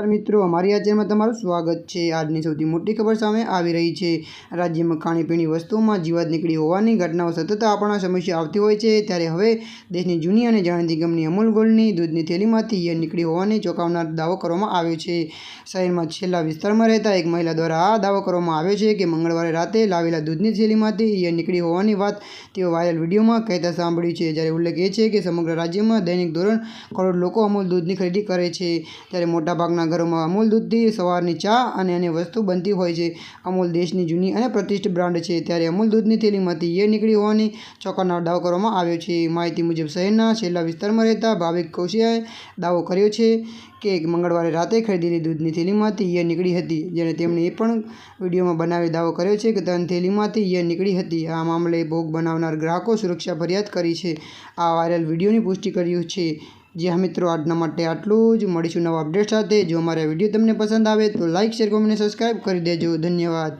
નમસ્કાર મિત્રો, અમારી આ ચેનલમાં તમારું સ્વાગત છે. આજની સૌથી મોટી ખબર સામે આવી રહી છે. રાજ્યમાં ખાણીપીણી વસ્તુઓમાં જીવાત નીકળી હોવાની ઘટનાઓ સતત આપણા સમસ્યા આવતી હોય છે. ત્યારે હવે દેશની જૂની અને જાણીતી કંપની અમૂલ ગોલ્ડની દૂધની થેલીમાંથી ઈયર નીકળી હોવાની ચોંકાવનાર દાવો કરવામાં આવ્યો છે. શહેરમાં છેલ્લા વિસ્તારમાં રહેતા એક મહિલા દ્વારા આ દાવો કરવામાં આવ્યો છે કે મંગળવારે રાતે લાવેલા દૂધની થેલીમાંથી ઈયર નીકળી હોવાની વાત તેઓ વાયરલ વિડીયોમાં કહેતા સાંભળ્યું છે. જ્યારે ઉલ્લેખ એ છે કે સમગ્ર રાજ્યમાં દૈનિક ધોરણ કરોડ લોકો અમૂલ દૂધની ખરીદી કરે છે. ત્યારે મોટાભાગના ઘરોમાં અમૂલ દૂધથી સવારની ચા અને અન્ય વસ્તુ બનતી હોય છે. અમૂલ દેશની જૂની અને પ્રતિષ્ઠિત બ્રાન્ડ છે. ત્યારે અમૂલ દૂધની થેલીમાંથી યે નીકળી હોવાની ચોકાનો દાવો કરવામાં આવ્યો છે. માહિતી મુજબ શહેરના છેલ્લા વિસ્તારમાં રહેતા ભાવિક કૌશિયાએ દાવો કર્યો છે કે મંગળવારે રાતે ખરીદેલી દૂધની થેલીમાંથી યે નીકળી હતી. જેણે તેમણે એ પણ વિડીયોમાં બનાવી દાવો કર્યો છે કે ત્રણ થેલીમાંથી યે નીકળી હતી. આ મામલે ભોગ બનાવનાર ગ્રાહકો સુરક્ષા ફરિયાદ કરી છે. આ વાયરલ વિડીયોની પુષ્ટિ કર્યું છે. જી હા મિત્રો, આજના માટે આટલું જ. મળીશું નવા અપડેટ સાથે. જો અમારા વીડિયો તમને પસંદ આવે તો લાઇક શેર કોમેન્ટ સબસ્ક્રાઈબ કરી દેજો. ધન્યવાદ.